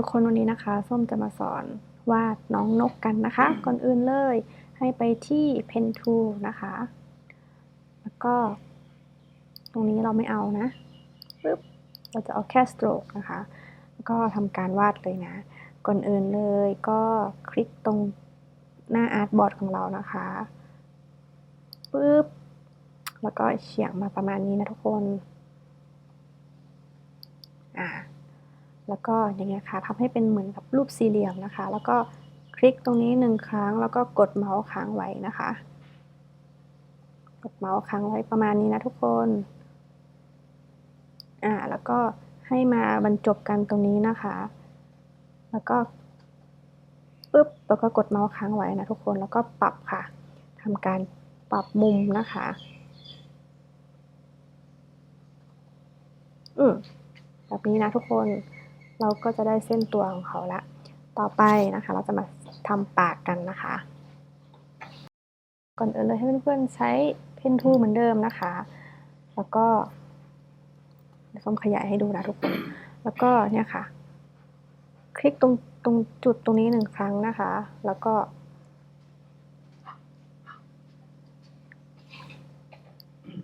ทุกคนวันนี้นะคะส้มจะมาสอนวาดน้องนกกันนะคะ ก่อนอื่นเลยให้ไปที่ Pen Tool นะคะ แล้วก็ ตรงนี้เราไม่เอานะปึ๊บเราจะเอาแค่ stroke นะคะ แล้วก็ทำการวาดเลยนะ ก่อนอื่นเลยก็คลิกตรงหน้าอาร์ตบอร์ดของเรานะคะปึ๊บแล้วก็เฉียงมาประมาณนี้นะทุกคน อ่า แล้วก็อย่างเงี้ยค่ะทำให้เป็นเหมือนกับรูปสี่เหลี่ยมนะคะ แล้วก็คลิกตรงนี้หนึ่งครั้ง แล้วก็กดเมาส์ค้างไว้นะคะ กดเมาส์ค้างไว้ประมาณนี้นะทุกคนอ่าแล้วก็ให้มาบรรจบกันตรงนี้นะคะ แล้วก็ปึ๊บแล้วก็กดเมาส์ค้างไว้นะทุกคนแล้วก็ปรับค่ะทำการปรับมุมนะคะอืมแบบนี้นะทุกคน เราก็จะได้เส้นตัวของเขาละ ต่อไปนะคะ เราจะมาทำปากกันนะคะ ก่อนอื่นเลยให้เพื่อนๆใช้เพนทูเหมือนเดิมนะคะ แล้วก็ส้มขยายให้ดูนะทุกคน แล้วก็เนี่ยค่ะ คลิกตรงตรงจุดตรงนี้หนึ่งครั้งนะคะ แล้วก็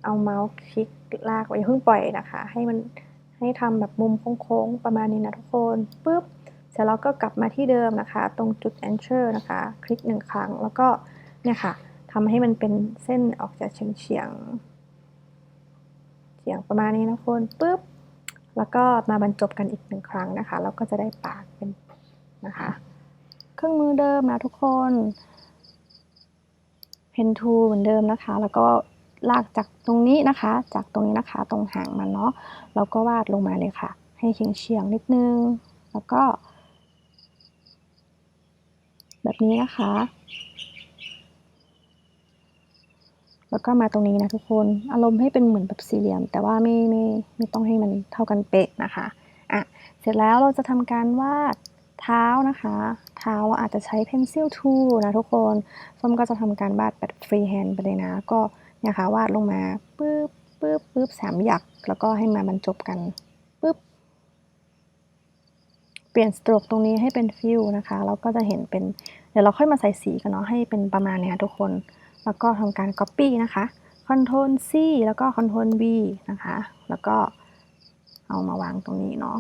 เอาเมาส์คลิกลากไว้ย่าเพิ่งปล่อยนะคะ ให้มัน ให้ทำแบบมุมโค้งๆ ประมาณนี้นะทุกคนปุ๊บเสร็จแล้วก็กลับมาที่เดิมนะคะ ตรงจุด enter นะคะ คลิกหนึ่งครั้งแล้วก็เนี่ยค่ะทำให้มันเป็นเส้นออกจากเฉียงเฉียงเฉียงประมาณนี้นะคนปุ๊บแล้วก็มาบรรจบกันอีกหนึ่งครั้งนะคะแล้วก็จะได้ปากเป็นนะคะ เครื่องมือเดิมนะทุกคนเพนทูเหมือนเดิมนะคะ แล้วก็ ลากจากตรงนี้นะคะ จากตรงนี้นะคะตรงหางมันเนาะแล้วก็วาดลงมาเลยค่ะ ให้เฉียงเฉียงนิดนึง แล้วก็ แบบนี้นะคะ แล้วก็มาตรงนี้นะทุกคนอารมณ์ให้เป็นเหมือนแบบสี่เหลี่ยม แต่ว่าไม่ไม่ไม่ต้องให้มันเท่ากันเป๊ะนะคะอะเสร็จแล้วเราจะทำการวาดเท้านะคะ เท้าเราอาจจะใช้ pencil tool นะทุกคนส้มก็จะทำการวาดแบบ free hand ไปเลยนะ ก็ นี่ยค่ะวาดลงมาปึ๊บปึ๊บปึ๊บสามหยัก แล้วก็ให้มาบรรจบกันปึ๊บเปลี่ยนสโตรกตรงนี้ให้เป็นฟิลนะคะแล้วก็จะเห็นเป็นเดี๋ยวเราค่อยมาใส่สีกันเนาะให้เป็นประมาณเนี้ยทุกคน แล้วก็ทำการ Copy นะคะ Ctrl C แล้วก็ Ctrl V นะคะ แล้วก็เอามาวางตรงนี้เนาะ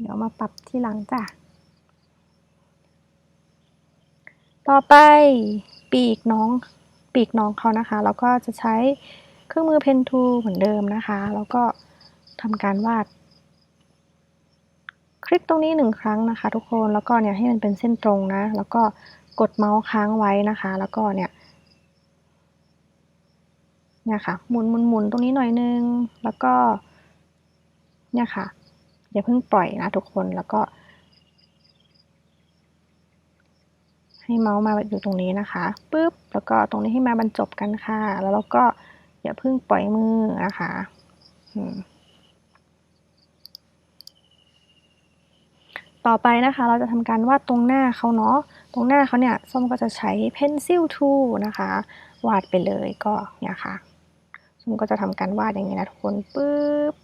เดี๋ยวมาปรับที่หลังจ้ะ ต่อไป ปีกน้องปีกน้องเขานะคะ แล้วก็จะใช้เครื่องมือเพนทูเหมือนเดิมนะคะ แล้วก็ทำการวาด คลิกตรงนี้หนึ่งครั้งนะคะ ทุกคนแล้วก็เนี่ยให้มันเป็นเส้นตรงนะ แล้วก็กดเมาส์ค้างไว้นะคะ แล้วก็เนี่ยเนี่ยค่ะหมุนหมุนหมุนตรงนี้หน่อยนึง แล้วก็เนี่ยค่ะอย่าเพิ่งปล่อยนะทุกคนแล้วก็ ให้เมาส์มาอยู่ตรงนี้นะคะปุ๊บแล้วก็ตรงนี้ให้มาบรรจบกันค่ะ แล้วเราก็อย่าเพิ่งปล่อยมือนะคะต่อไปนะคะ เราจะทำการวาดตรงหน้าเขาเนาะตรงหน้าเขาเนี่ยส้มก็จะใช้ pencil tool นะคะ วาดไปเลยก็เนี่ยค่ะส้มก็จะทำการวาดอย่างนี้นะทุกคนปุ๊บ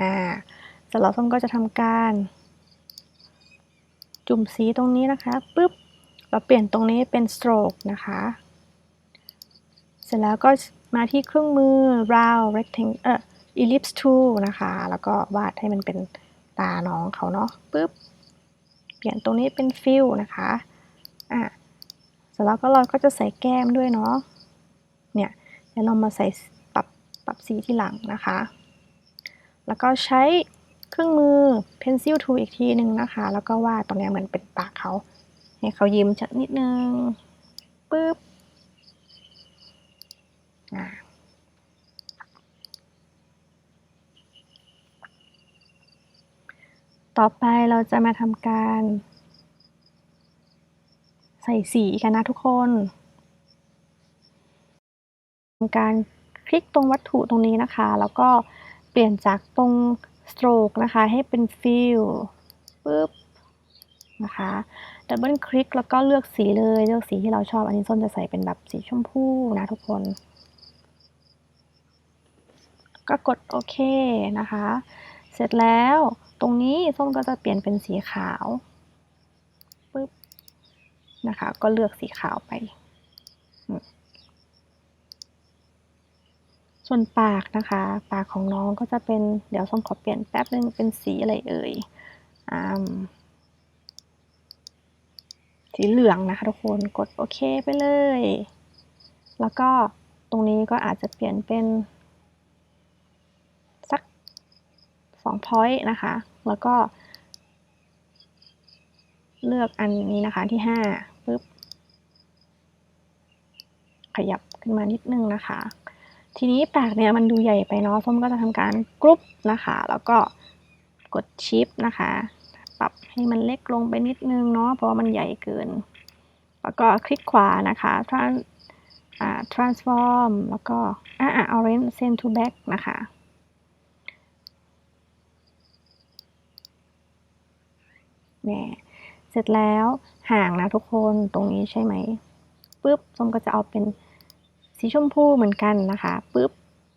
อ่า เสร็จแล้วส้มก็จะทำการ จุ่มสีตรงนี้นะคะปุ๊บเราเปลี่ยนตรงนี้เป็น stroke นะคะ เสร็จแล้วก็มาที่เครื่องมือ round rectangle เอ่อ ellipse tool นะคะ แล้วก็วาดให้มันเป็นตาน้องเขาเนาะปุ๊บเปลี่ยนตรงนี้เป็น fill นะคะอะเสร็จแล้วก็เราก็จะใส่แก้มด้วยเนาะเนี่ยเดี๋ยวเรามาใส่ปรับปรับสีที่หลังนะคะ แล้วก็ใช้ รื่องมือ pencil tool อีกทีหนึ่งนะคะ แล้วก็วาดตรงนี้เหมือนเป็นปากเขาให้เขายิ้มชัดนิดนึงปึ๊บต่อไปเราจะมาทำการ ใส่สีกันนะทุกคนทำการคลิกตรงวัตถุตรงนี้นะคะ แล้วก็เปลี่ยนจากตรง stroke นะคะ ให้เป็น fill ปึ๊บนะคะดับเบิลคลิกแล้วก็เลือกสีเลยเลือกสีที่เราชอบ อันนี้ส้นจะใส่เป็นแบบสีชมพูนะทุกคน ก็กดโอเคนะคะ เสร็จแล้วตรงนี้ส้มก็จะเปลี่ยนเป็นสีขาวปึ๊บนะคะ ก็เลือกสีขาวไป ส่วนปากนะคะ ปากของน้องก็จะเป็นเดี๋ยวส้มขอเปลี่ยนแป๊บนึงเป็นสีอะไรเอ่ยอสีเหลืองนะคะทุกคนกดโอเคไปเลย แล้วก็ตรงนี้ก็อาจจะเปลี่ยนเป็นสักสอง point นะคะ แล้วก็เลือกอันนี้นะคะที่ห้าปึ๊บขยับขึ้นมานิดนึงนะคะ ทีนี้ปากเนี่ยมันดูใหญ่ไปเนาะส้มก็จะทำการกรุ๊ปนะคะ แล้วก็กดชิปนะคะ ปรับให้มันเล็กลงไปนิดนึงเนาะเพราะว่ามันใหญ่เกิน แล้วก็คลิกขวานะคะ trans อ่า transform แล้วก็อ่า orange send to back นะคะแหม่เสร็จแล้วห่างนะทุกคนตรงนี้ใช่ไหมปุ๊บส้มก็จะเอาเป็น สีชมพูเหมือนกันนะคะปุ๊บ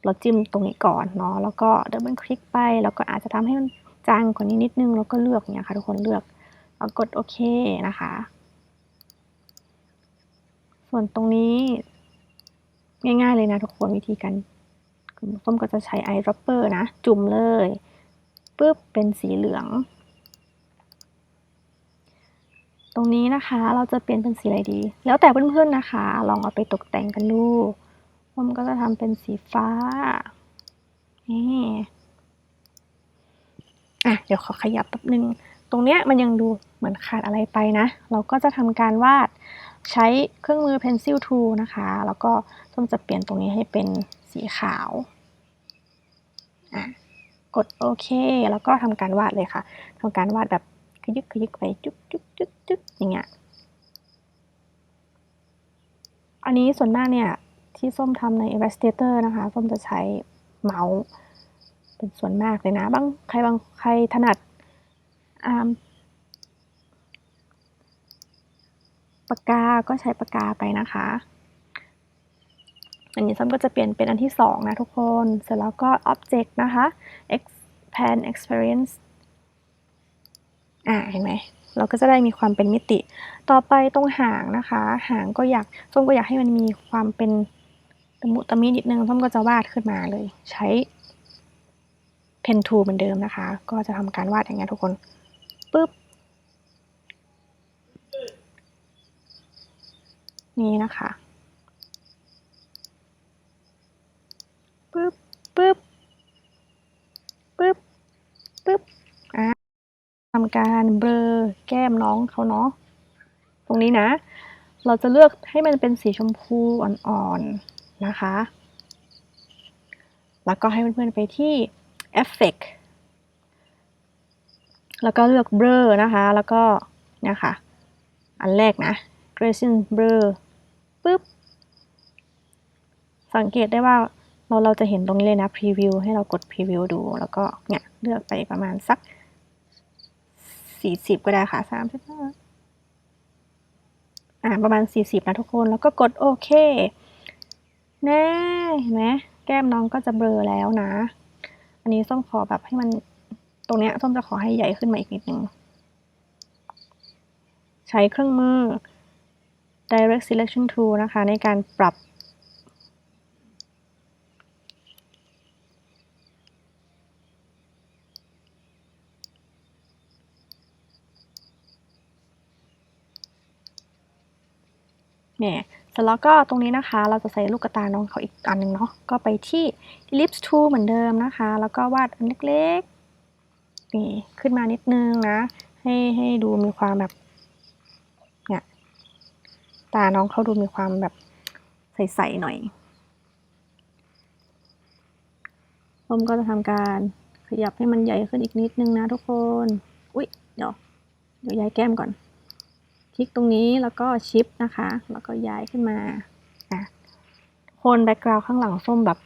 เราจิ้มตรงนี้ก่อนเนาะแล้วก็เดับเบิลคลิกไป แล้วก็อาจจะทำให้มันจางกว่านี้นิดนึงแล้วก็เลือกเนี่ยค่ะทุกคนเลือกแล้วกดโอเคนะคะ ส่วนตรงนี้ง่ายๆเลยนะทุกคนวิธีการส้มก็จะใช้ไอดรอปเปอร์นะ จุ่มเลยปุ๊บเป็นสีเหลือง ตรงนี้นะคะเราจะเปลี่ยนเป็นสีอะไรดี แล้วแต่เพื่อนๆนะคะ ลองเอาไปตกแต่งกันดูผมก็จะทำเป็นสีฟ้านี่อะเดี๋ยวขอขยับแป๊บนึง ตรงเนี้ยมันยังดูเหมือนขาดอะไรไปนะ เราก็จะทำการวาดใช้เครื่องมือ pencil tool นะคะ แล้วก็ส้มจะเปลี่ยนตรงนี้ให้เป็นสีขาวอะกดโอเค แล้วก็ทำการวาดเลยค่ะทำการวาดแบบ ขยึกขยึกไปจุ๊บจุ๊บจุ๊บจุ๊บอย่างเงี้ยอันนี้ส่วนมากเนี่ย ที่ส้มทำใน Illustrator นะคะ ส้มจะใช้เมาส์เป็นส่วนมากเลยนะบางใครบางใครถนัดปากกา ก็ใช้ปากกาไปนะคะ อันนี้ส้มก็จะเปลี่ยนเป็นอันที่สองนะทุกคน เสร็จแล้วก็ Object นะคะ Expand Experience อ่าเห็นไหมเราก็จะได้มีความเป็นมิติ ต่อไปตรงหางนะคะ หางก็อยากส้มก็อยากให้มันมีความเป็นตะมุตะมินิดนึงส้มก็จะวาดขึ้นมาเลย ใช้เพนทูเหมือนเดิมนะคะ ก็จะทำการวาดอย่างเงี้ยทุกคนปึ๊บนี่นะคะปึ๊บปึ๊บปึ๊บปึ๊บอะทำ การเบลอแก้มน้องเขาเนาะตรงนี้นะ เราจะเลือกให้มันเป็นสีชมพูอ่อนๆนะคะ แล้วก็ให้เพื่อนๆไปที่ Effect แล้วก็เลือกเบลอนะคะ แล้วก็เนี่ยค่ะ อันแรกนะ Gradient Blur ปึ๊บ สังเกตได้ว่าเราเราจะเห็นตรงนี้เลยนะ Preview ให้เรากด Preview ดู แล้วก็เนี่ยเลือกไปประมาณสัก 40ก็ได้ค่ะ35อ่าประมาณ40นะทุกคนแล้วก็กดโอเคแน่เห็นไหมแก้มน้องก็จะเบลอแล้วนะ อันนี้ส้มขอแบบให้มันตรงเนี้ยส้มจะขอให้ใหญ่ขึ้นมาอีกนิดนึงใช้เครื่องมือ direct selection tool นะคะ ในการปรับ เนี่ยเสร็จแล้วก็ตรงนี้นะคะ เราจะใส่ลูกตาน้องเขาอีกอันหนึ่งเนาะก็ไปที่ ellipse tool เหมือนเดิมนะคะ แล้วก็วาดอันเล็กๆนี่ขึ้นมานิดนึงนะ ให้ให้ดูมีความแบบเนี่ยตาน้องเขาดูมีความแบบใสๆหน่อยผมก็จะทำการขยับให้มันใหญ่ขึ้นอีกนิดนึงนะทุกคน อุ๊ยเดี๋ยว เดี๋ยวย้ายแก้มก่อน คลิกตรงนี้แล้วก็ชิปนะคะ แล้วก็ย้ายขึ้นมาอะโคนแบ็กกราวด์ข้างหลังส้มแบบ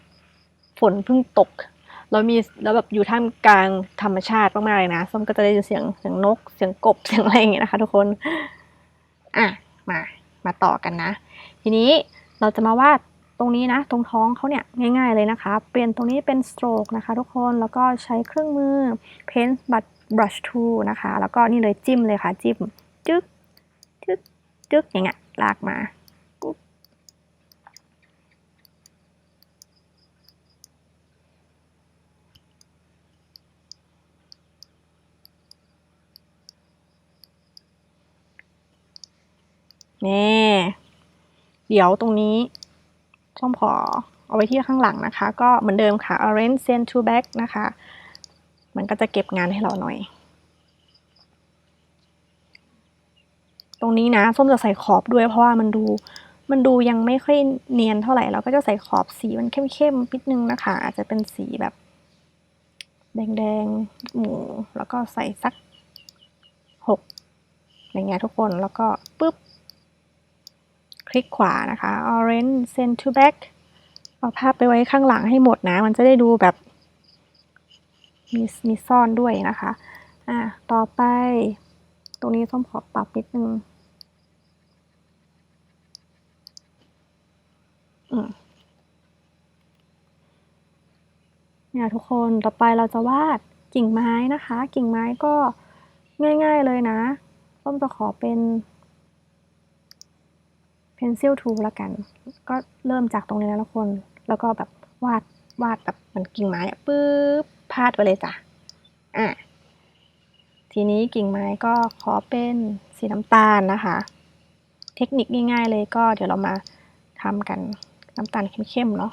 ฝนเพิ่งตก แล้วมีแล้วแบบอยู่ท่ามกลางธรรมชาติมากๆเลยนะ ส้มก็จะได้ยินเสียงเสียงนก เสียงกบเสียงอะไรอย่างเงี้ยนะคะ ทุกคน อะมามาต่อกันนะ ทีนี้เราจะมาวาดตรงนี้นะ ตรงท้องเขาเนี่ยง่าย ๆเลยนะคะ เปลี่ยนตรงนี้เป็น stroke นะคะ ทุกคนแล้วก็ใช้เครื่องมือ paint brush tool นะคะ แล้วก็นี่เลยจิ้มเลยค่ะ จิ้มจึ๊ก จึ๊กอย่างเงี้ยลากมาปุ๊บนี่เดี๋ยวตรงนี้ส้มขอเอาไว้ที่ข้างหลังนะคะ ก็เหมือนเดิมค่ะ orange send to back นะคะ มันก็จะเก็บงานให้เราหน่อย ตรงนี้นะส้มจะใส่ขอบด้วย เพราะว่ามันดูมันดูยังไม่ค่อยเนียนเท่าไหร่เราก็จะใส่ขอบสีมันเข้มๆนิดนึงนะคะ อาจจะเป็นสีแบบ แดงๆหมูแล้วก็ใส่สักหกอย่างเงี้ยทุกคนแล้วก็ปุ๊บ คลิกขวานะคะ orange send to back เอาภาพไปไว้ข้างหลังให้หมดนะ มันจะได้ดูแบบ มีมีซ่อนด้วยนะคะ อะต่อไป ตรงนี้ส้มขอปรับนิดนึงเนี่ยทุกคนต่อไปเราจะวาดกิ่งไม้นะคะ กิ่งไม้ก็ง่ายๆเลยนะส้มจะขอเป็น pencil tool ละกัน ก็เริ่มจากตรงนี้นะทุกคน แล้วก็แบบวาดวาดแบบเหมือนกิ่งไม้ปึ๊บพาดไปเลยจ้ะอะ ทีนี้กิ่งไม้ก็ขอเป็นสีน้ำตาลนะคะ เทคนิคง่ายๆเลยก็เดี๋ยวเรามาทำกันน้ำตาลเข้มๆเนาะ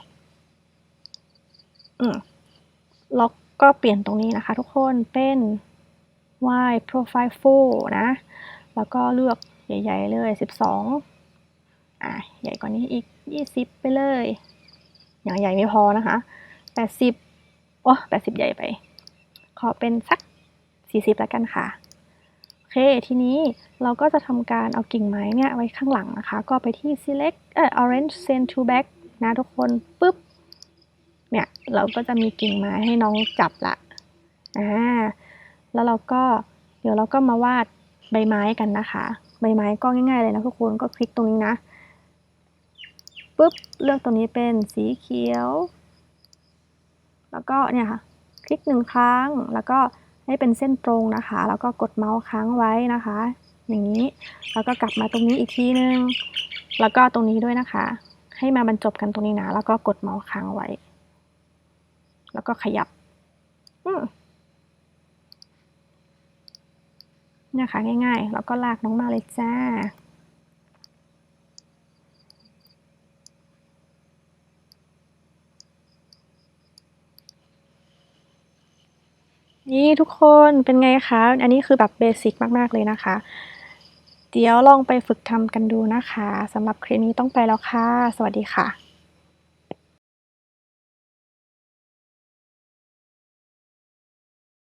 อืมแล้วก็เปลี่ยนตรงนี้นะคะ ทุกคนเป็น Y profile full นะ แล้วก็เลือกใหญ่ ๆ เลย 12 อะ ใหญ่กว่านี้อีก 20 ไปเลย อย่างใหญ่ไม่พอนะคะ 80 โอ้ 80 ใหญ่ไป ขอเป็นสัก 40 แล้วกันค่ะ โอเค ทีนี้เราก็จะทำการเอากิ่งไม้เนี่ยไว้ข้างหลังนะคะ ก็ไปที่ select เอ่อ orange send to back นะทุกคนปุ๊บ เนี่ยเราก็จะมีกิ่งไม้ให้น้องจับละอ่าแล้วเราก็เดี๋ยวเราก็มาวาดใบไม้กันนะคะ ใบไม้ก็ง่ายๆเลยนะทุกคนก็คลิกตรงนี้นะปุ๊บเลือกตรงนี้เป็นสีเขียว แล้วก็เนี่ยค่ะ คลิกหนึ่งครั้งแล้วก็ ให้เป็นเส้นตรงนะคะ แล้วก็กดเมาส์ค้างไว้นะคะ อย่างนี้ แล้วก็กลับมาตรงนี้อีกทีนึง แล้วก็ตรงนี้ด้วยนะคะ ให้มาบรรจบกันตรงนี้นะ แล้วก็กดเมาส์ค้างไว้ แล้วก็ขยับอืเนี่ยค่ะง่ายๆ แล้วก็ลากน้องมาเลยจ้า นี่ทุกคนเป็นไงคะ อันนี้คือแบบเบสิกมาก ๆ เลยนะคะ เดี๋ยวลองไปฝึกทำกันดูนะคะสำหรับคลิปนี้ต้องไปแล้วค่ะ สวัสดีค่ะ